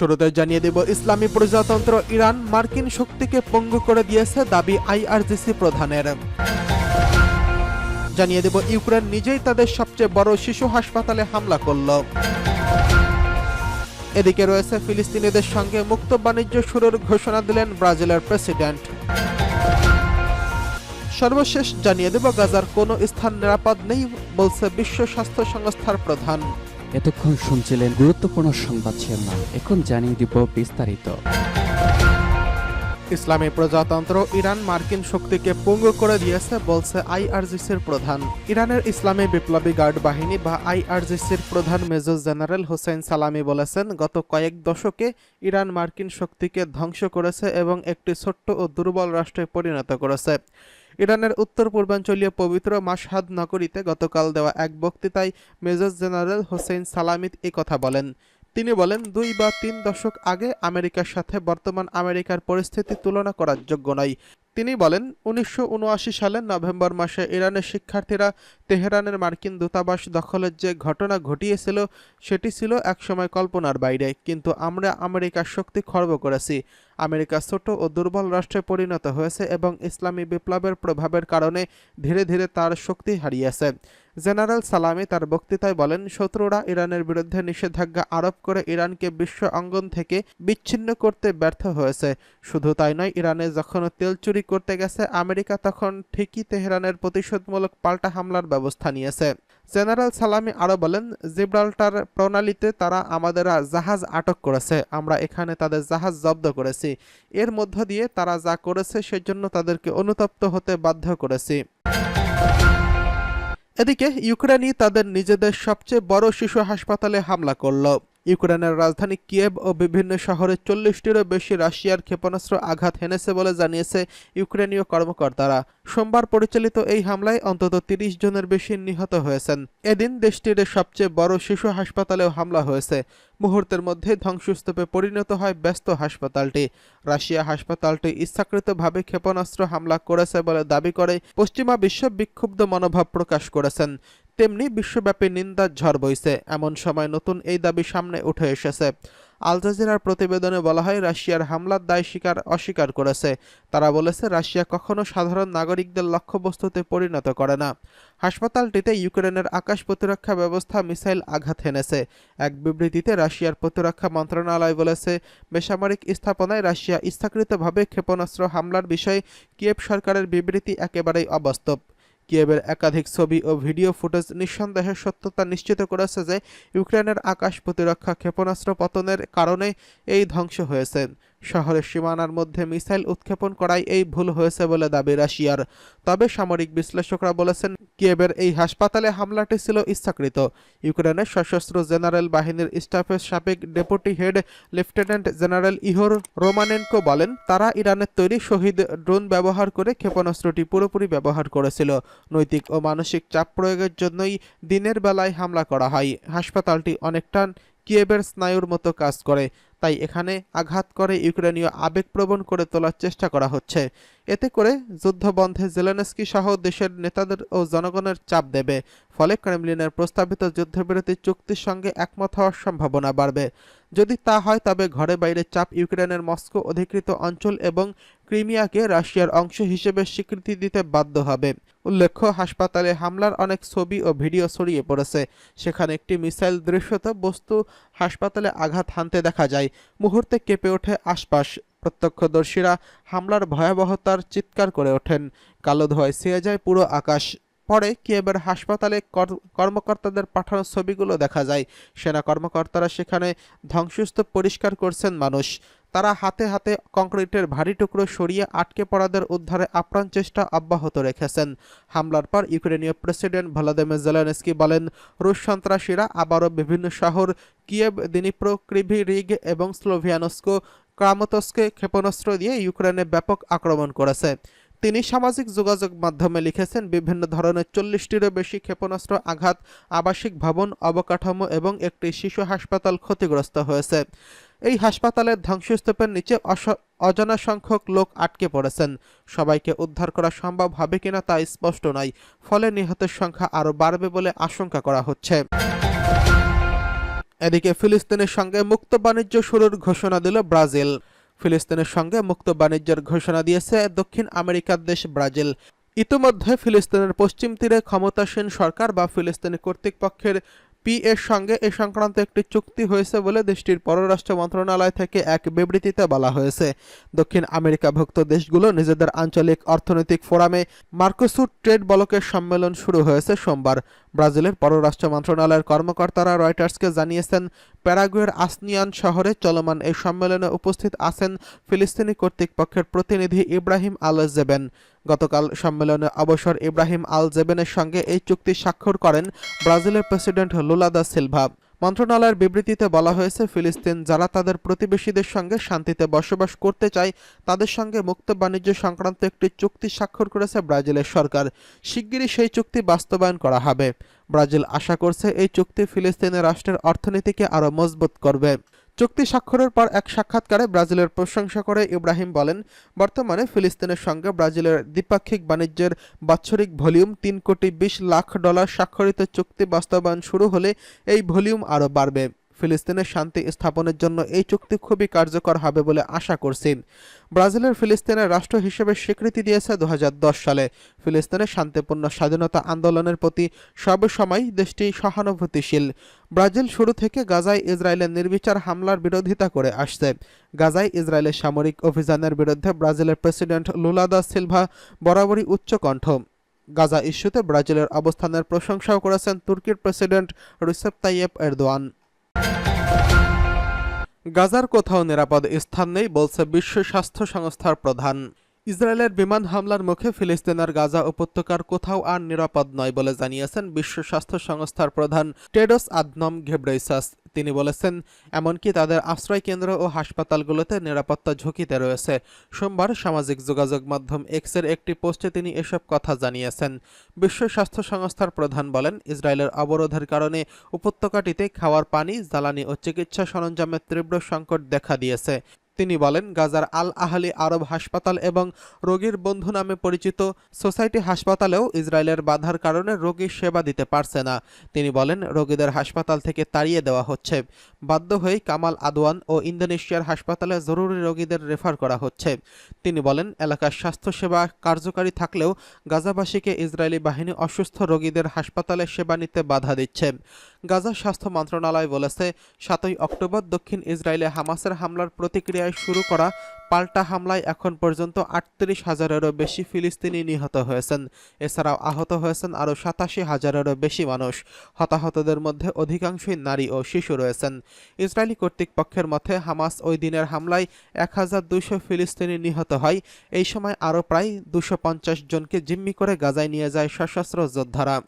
শুরুতে জানিয়ে দেব, ইসলামী প্রজাতন্ত্র ইরান মার্কিন শক্তিকে পঙ্গু করে দিয়েছে দাবি আইআরজিসি প্রধানের। জানিয়ে দেব, ইউক্রেন নিজেই তাদের সবচেয়ে বড় শিশু হাসপাতালে হামলা করল। এদিকে রয়েছে ফিলিস্তিনিদের সঙ্গে মুক্ত বাণিজ্য শুরুর ঘোষণা দিলেন ব্রাজিলের প্রেসিডেন্ট। সর্বশেষ জানিয়ে দেব, গাজার কোনো স্থান নিরাপদ নেই, বলছে বিশ্ব স্বাস্থ্য সংস্থার প্রধান। এতক্ষণ শুনছিলেন গুরুত্বপূর্ণ সংবাদ শিরোনাম। এখন জানিয়ে দিব বিস্তারিত। ইসলামী প্রজাতন্ত্র ইরান মার্কিন শক্তিকে পঙ্গু করে দিয়েছে, বলছে আইআরজিসির প্রধান। ইরানের ইসলামী বিপ্লবী গার্ড বাহিনী বা আইআরজিসির প্রধান মেজর জেনারেল হোসেন সালামি বলেছেন, গত কয়েক দশকে ইরান মার্কিন শক্তিকে ধ্বংস করেছে এবং একটি ছোট্ট ও দুর্বল রাষ্ট্রে পরিণত করেছে। ইরানের উত্তর পূর্বাঞ্চলীয় পবিত্র মাসহাদ নগরীতে গতকাল দেওয়া এক বক্তৃতায় মেজর জেনারেল হোসেন সালামিত কথা বলেন। তিনি বলেন, দুই বা তিন দশক আগে আমেরিকার সাথে বর্তমান আমেরিকার পরিস্থিতি তুলনা করার যোগ্য নয়। তিনি বলেন, উনিশশো উনআশি সালের নভেম্বর মাসে ইরানের শিক্ষার্থীরা তেহরানের মার্কিন দূতাবাস দখলের যে ঘটনা ঘটিয়েছিল, সেটি ছিল একসময় কল্পনার বাইরে। কিন্তু আমরা আমেরিকার শক্তি খর্ব করেছি। আমেরিকা ছোট ও দুর্বল রাষ্ট্রে পরিণত হয়েছে এবং ইসলামী বিপ্লবের প্রভাবের কারণে ধীরে ধীরে তার শক্তি হারিয়েছে। জেনারেল সালামি তার বক্তৃতায় বলেন, শত্রুরা ইরানের বিরুদ্ধে নিষেধাজ্ঞা আরোপ করে ইরানকে বিশ্ব অঙ্গন থেকে বিচ্ছিন্ন করতে ব্যর্থ হয়েছে। শুধু তাই নয়, ইরানে যখন তেল চুরি করতে গেছে, আমেরিকা তখন ঠিকই তেহরানের প্রতিশোধমূলক পাল্টা হামলার ব্যবস্থা নিয়েছে। জেনারেল সালামি আরও বলেন, জিব্রাল্টার প্রণালীতে তারা আমাদের জাহাজ আটক করেছে, আমরা এখানে তাদের জাহাজ জব্দ করেছি। এর মধ্য দিয়ে তারা যা করেছে সেজন্য তাদেরকে অনুতপ্ত হতে বাধ্য করেছি। এদিকে ইউক্রেনই তাদের নিজেদের সবচেয়ে বড় শিশু হাসপাতালে হামলা করল। ইউক্রেনের রাজধানী কিয়েভ ও বিভিন্ন শহরে চল্লিশটিরও বেশি রাশিয়ার ক্ষেপণাস্ত্র আঘাত হেনেছে বলে জানিয়েছে ইউক্রেনীয় কর্মকর্তারা। সোমবার পরিচালিত এই হামলায় অন্তত তিরিশ জনের বেশি নিহত হয়েছেন। এদিন দেশটির সবচেয়ে বড় শিশু হাসপাতালেও হামলা হয়েছে। মুহূর্তের মধ্যে ধ্বংসস্তূপে পরিণত হয় ব্যস্ত হাসপাতালটি। রাশিয়া হাসপাতালটি ইচ্ছাকৃতভাবে ক্ষেপণাস্ত্র হামলা করেছে বলে দাবি করে পশ্চিমা বিশ্ব বিক্ষুব্ধ মনোভাব প্রকাশ করেছেন। তেমনি বিশ্বব্যাপী নিন্দার ঝড় বইছে। এমন সময় নতুন এই দাবি সামনে উঠে এসেছে। আল জাজিরার প্রতিবেদনে বলা হয়, রাশিয়ার হামলার দায় স্বীকার অস্বীকার করেছে। তারা বলেছে, রাশিয়া কখনো সাধারণ নাগরিকদের লক্ষ্যবস্তুতে পরিণত করে না। হাসপাতালটিতে ইউক্রেনের আকাশ প্রতিরক্ষা ব্যবস্থা মিসাইল আঘাত হেনেছে। এক বিবৃতিতে রাশিয়ার প্রতিরক্ষা মন্ত্রণালয় বলেছে, বেসামরিক স্থাপনায় রাশিয়া ইচ্ছাকৃতভাবে ক্ষেপণাস্ত্র হামলার বিষয়ে কিয়েভ সরকারের বিবৃতি একেবারেই অবাস্তব। কিয়েভের একাধিক ছবি ও ভিডিও ফুটেজ নিঃসন্দেহে সত্যতা নিশ্চিত করেছে যে ইউক্রেনের আকাশ প্রতিরক্ষা ক্ষেপণাস্ত্র পতনের কারণে এই ধ্বংস হয়েছে। শহরের সীমানার মধ্যে মিসাইল উৎক্ষেপণ করাই এই ভুল হয়েছে বলে দাবি রাশিয়ার। তবে সামরিক বিশ্লেষকরা বলেছেন কিয়েবের এই হাসপাতালে হামলাটি ছিল ইচ্ছাকৃত। ইউক্রেনের সশস্ত্র জেনারেল বাহিনীর স্টাফের সাবেক deputy head lieutenant general Ihor Romanenko বলেন, তারা ইরানের তৈরি শহীদ ড্রোন ব্যবহার করে ক্ষেপণাস্ত্রটি পুরোপুরি ব্যবহার করেছিল। নৈতিক ও মানসিক চাপ প্রয়োগের জন্যই দিনের বেলায় হামলা করা হয়। হাসপাতালটি অনেকটা কিয়েবের স্নায়ুর মতো কাজ করে। তাই এখানে আঘাত করে ইউক্রেনীয় আবেগপ্রবণ করে তোলার চেষ্টা করা হচ্ছে। এতে করে যুদ্ধ বন্ধে জেলেনস্কি সহ দেশের নেতাদের ও জনগণের চাপ দেবে, ফলে ক্রেমলিনের প্রস্তাবিত যুদ্ধবিরতি চুক্তির সঙ্গে একমত হওয়ার সম্ভাবনা বাড়বে। যদি তা হয়, তবে ঘরে বাইরে চাপ ইউক্রেনের মস্কো অধিকৃত অঞ্চল এবং ক্রিমিয়াকে রাশিয়ার অংশ হিসেবে স্বীকৃতি দিতে বাধ্য হবে। উল্লেখ্য, হাসপাতালে হামলার অনেক ছবি ও ভিডিও ছড়িয়ে পড়েছে। সেখানে একটি মিসাইল দৃশ্যত বস্তু হাসপাতালে আঘাত হানতে দেখা যায়। মুহূর্তে কেঁপে ওঠে আশপাশ। প্রত্যক্ষদর্শীরা হামলার ভয়াবহতার চিৎকার করে ওঠেন। কালো ধোয়ায় ছেয়ে যায় পুরো আকাশ। পরে কিয়েবের হাসপাতালে কর- কর্মকর্তাদের পাঠানো ছবিগুলো দেখা যায়। সেনা কর্মকর্তারা সেখানে ধ্বংসস্তূপ পরিষ্কার করছেন মানুষ। তারা হাতে হাতে কংক্রিটের ভারী টুকরো সরিয়ে আটকে পড়াদের উদ্ধারে আপ্রাণ চেষ্টা অব্যাহত রেখেছেন। হামলার পর ইউক্রেনীয় প্রেসিডেন্ট ভলাদিমির জেলেনস্কি বলেন, রুশ সন্ত্রাসীরা আবারও বিভিন্ন শহর, কিয়েভ, দিনিপ্রো, ক্রিভি, রিগ এবং স্লোভিয়ানস্কো, ক্রামতস্কে ক্ষেপণাস্ত্র দিয়ে ইউক্রেনে ব্যাপক আক্রমণ করেছে। তিনি সামাজিক যোগাযোগ মাধ্যমে লিখেছেন, বিভিন্ন ধরনের চল্লিশটিরও বেশি ক্ষেপণাস্ত্র আঘাত, আবাসিক ভবন, অবকাঠামো এবং একটি শিশু হাসপাতাল ক্ষতিগ্রস্ত হয়েছে। এই হাসপাতালের ধ্বংসস্তূপের নিচে অজানা সংখ্যক লোক আটকে পড়েছেন। সবাইকে উদ্ধার করা সম্ভব হবে কিনা তা স্পষ্ট নয়, ফলে নিহতের সংখ্যা আরও বাড়বে বলে আশঙ্কা করা হচ্ছে। এদিকে ফিলিস্তিনের সঙ্গে মুক্ত বাণিজ্য শুরুর ঘোষণা দিল ব্রাজিল। ফিলিস্তিনের সঙ্গে মুক্ত বাণিজ্যের ঘোষণা দিয়েছে দক্ষিণ আমেরিকার দেশ ব্রাজিল। ইতিমধ্যে ফিলিস্তিনের পশ্চিম তীরে ক্ষমতাসীন সরকার বা ফিলিস্তিনি কর্তৃপক্ষের পি এর সঙ্গে এ সংক্রান্ত একটি চুক্তি হয়েছে বলে দেশটির পররাষ্ট্র মন্ত্রণালয় থেকে এক বিবৃতিতে বলা হয়েছে। দক্ষিণ আমেরিকাভুক্ত দেশগুলো নিজেদের আঞ্চলিক অর্থনৈতিক ফোরামে মার্কোসুর ট্রেড ব্লকের সম্মেলন শুরু হয়েছে সোমবার। ব্রাজিলের পররাষ্ট্র মন্ত্রণালয়ের কর্মকর্তারা রয়টার্সকে জানিয়েছেন, প্যারাগুয়ের আসনিয়ান শহরে চলমান এই সম্মেলনে উপস্থিত আছেন ফিলিস্তিনি কর্তৃপক্ষের প্রতিনিধি ইব্রাহিম আল জেবেন গতকাল সম্মেলনে অবসর ইব্রাহিম আল জেবেনের সঙ্গে এই চুক্তি স্বাক্ষর করেন ব্রাজিলের প্রেসিডেন্ট লুলাদা সিলভা। মন্ত্রণালয়ের বিবৃতিতে বলা হয়েছে, ফিলিস্তিন যারা তাদের প্রতিবেশীদের সঙ্গে শান্তিতে বসবাস করতে চায়, তাদের সঙ্গে মুক্ত বাণিজ্য সংক্রান্ত একটি চুক্তি স্বাক্ষর করেছে ব্রাজিলের সরকার। শিগগিরই সেই চুক্তি বাস্তবায়ন করা হবে। ব্রাজিল আশা করছে এই চুক্তি ফিলিস্তিনের রাষ্ট্রের অর্থনীতিকে আরও মজবুত করবে। চুক্তি স্বাক্ষরের পর এক সাক্ষাৎকারে ব্রাজিলের প্রশংসা করে ইব্রাহিম বলেন, বর্তমানে ফিলিস্তিনের সঙ্গে ব্রাজিলের দ্বিপাক্ষিক বাণিজ্যের বাৎসরিক ভলিউম তিন কোটি বিশ লাখ ডলার স্বাক্ষরিত চুক্তি বাস্তবায়ন শুরু হলে এই ভলিউম আরও বাড়বে। ফিলিস্তিনের শান্তি স্থাপনের জন্য এই চুক্তি খুবই কার্যকর হবে বলে আশা করছি ব্রাজিলের ফিলিস্তিনের রাষ্ট্র হিসেবে স্বীকৃতি দিয়েছে দু হাজার দশ সালে। ফিলিস্তিনের শান্তিপূর্ণ স্বাধীনতা আন্দোলনের প্রতি সবসময় দেশটি সহানুভূতিশীল। ব্রাজিল শুরু থেকে গাজায় ইসরায়েলের নির্বিচার হামলার বিরোধিতা করে আসছে। গাজায় ইসরায়েলের সামরিক অভিযানের বিরুদ্ধে ব্রাজিলের প্রেসিডেন্ট লুলাদা সিলভা বরাবরই উচ্চকণ্ঠ গাজা ইস্যুতে ব্রাজিলের অবস্থানের প্রশংসাও করেছেন তুর্কির প্রেসিডেন্ট রিসেপ তাইয়েপ এরদোয়ান। গাজার কোথাও নিরাপদ স্থান নেই বলছে বিশ্ব স্বাস্থ্য সংস্থার প্রধান। ইসরায়েলের বিমান হামলার মুখে ফিলিস্তিনের গাজা উপত্যকার কোথাও আর নিরাপদ নয় বলে জানিয়েছেন বিশ্ব স্বাস্থ্য সংস্থার প্রধান টেডস আদনম ঘেব্রেইসাস। তিনি বলেছেন, এমনকি তাদের আশ্রয় কেন্দ্র ও হাসপাতালগুলোতে নিরাপত্তা ঝুঁকিতে রয়েছে। সোমবার সামাজিক যোগাযোগ মাধ্যম এক্সের একটি পোস্টে তিনি এসব কথা জানিয়েছেন। বিশ্ব স্বাস্থ্য সংস্থার প্রধান বলেন, ইসরায়েলের অবরোধের কারণে উপত্যকাটিতে খাওয়ার পানি, জ্বালানি ও চিকিৎসা সরঞ্জামের তীব্র সংকট দেখা দিয়েছে। তিনি বলেন, গাজার আল আহালি আরব হাসপাতাল এবং রোগীর বন্ধু নামে পরিচিত সোসাইটি হাসপাতালেও ইসরায়েলের বাধার কারণে রোগীর সেবা দিতে পারছে না। তিনি বলেন, রোগীদের হাসপাতাল থেকে তাড়িয়ে দেওয়া হচ্ছে। বাধ্য হয়ে কামাল আদওয়ান ও ইন্দোনেশিয়ার হাসপাতালে জরুরি রোগীদের রেফার করা হচ্ছে। তিনি বলেন, এলাকার স্বাস্থ্যসেবা কার্যকারী থাকলেও গাজাবাসীকে ইসরায়েলি বাহিনী অসুস্থ রোগীদের হাসপাতালে সেবা নিতে বাধা দিচ্ছে। গাজা স্বাস্থ্য মন্ত্রণালয় বলেছে, সাতই অক্টোবর দক্ষিণ ইসরায়েলে হামাসের হামলার প্রতিক্রিয়ায় শুরু করা পাল্টা হামলায় এখন পর্যন্ত আটত্রিশ হাজারেরও বেশি ফিলিস্তিনি নিহত হয়েছেন। এছাড়াও আহত হয়েছেন আরও সাতাশি হাজারেরও বেশি মানুষ। হতাহতদের মধ্যে অধিকাংশই নারী ও শিশু রয়েছেন। ইসরায়েলি কর্তৃপক্ষের মতে, হামাস ওই দিনের হামলায় এক হাজার দুশো ফিলিস্তিনি নিহত হয়। এই সময় আরও প্রায় দুশো জনকে জিম্মি করে গাজায় নিয়ে যায় সশস্ত্র যোদ্ধারা।